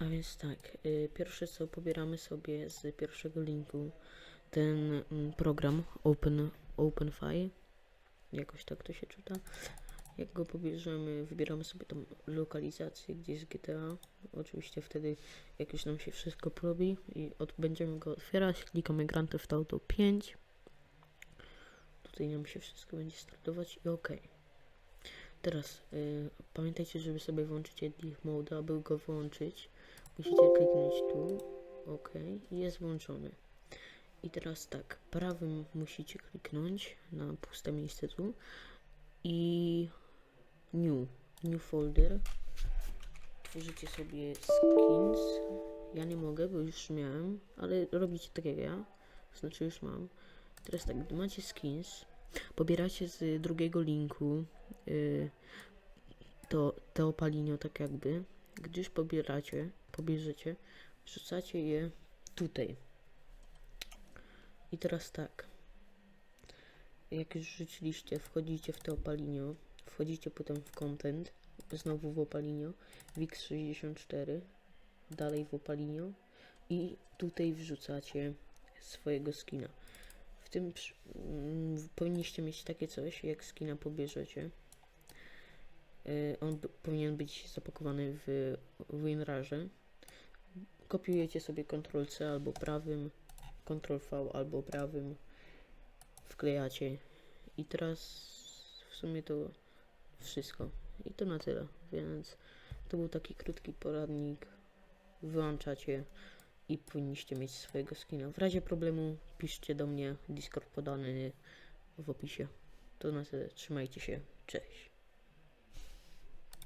A więc tak, y, pierwsze co pobieramy sobie z pierwszego linku ten mm, program Open OpenFi. Jakoś tak to się czyta. Jak go pobierzemy, wybieramy sobie tą lokalizację, gdzie jest GTA. Oczywiście wtedy, jak już nam się wszystko porobi i od, będziemy go otwierać, klikamy Grand Theft Auto 5. Tutaj nam się wszystko będzie startować i OK. Teraz y, pamiętajcie, żeby sobie włączyć Edit Mode, aby go włączyć. Musicie kliknąć tu, OK, jest włączony. I teraz tak, prawym musicie kliknąć na puste miejsce tu i New, New Folder. Tworzycie sobie skins. Ja nie mogę, bo już miałem, ale robicie tak jak ja, znaczy już mam. Teraz tak, macie skins, pobieracie z drugiego linku y, to, to opalinio tak jakby. Gdyż pobieracie, pobierzecie, wrzucacie je tutaj. I teraz tak. Jak już rzuciliście, wchodzicie w to opalinio, wchodzicie potem w content, znowu w opalinio, WIX64, dalej w opalinio i tutaj wrzucacie swojego skina. Tym mm, powinniście mieć takie coś, jak skina pobierzecie. Y, On powinien być zapakowany w WinRarze. Kopiujecie sobie Ctrl-C albo prawym, Ctrl-V albo prawym, wklejacie i teraz w sumie to wszystko. I to na tyle, więc to był taki krótki poradnik. Wyłączacie i powinniście mieć swojego skina. W razie problemu piszcie do mnie, Discord podany w opisie. To na tyle, trzymajcie się, cześć.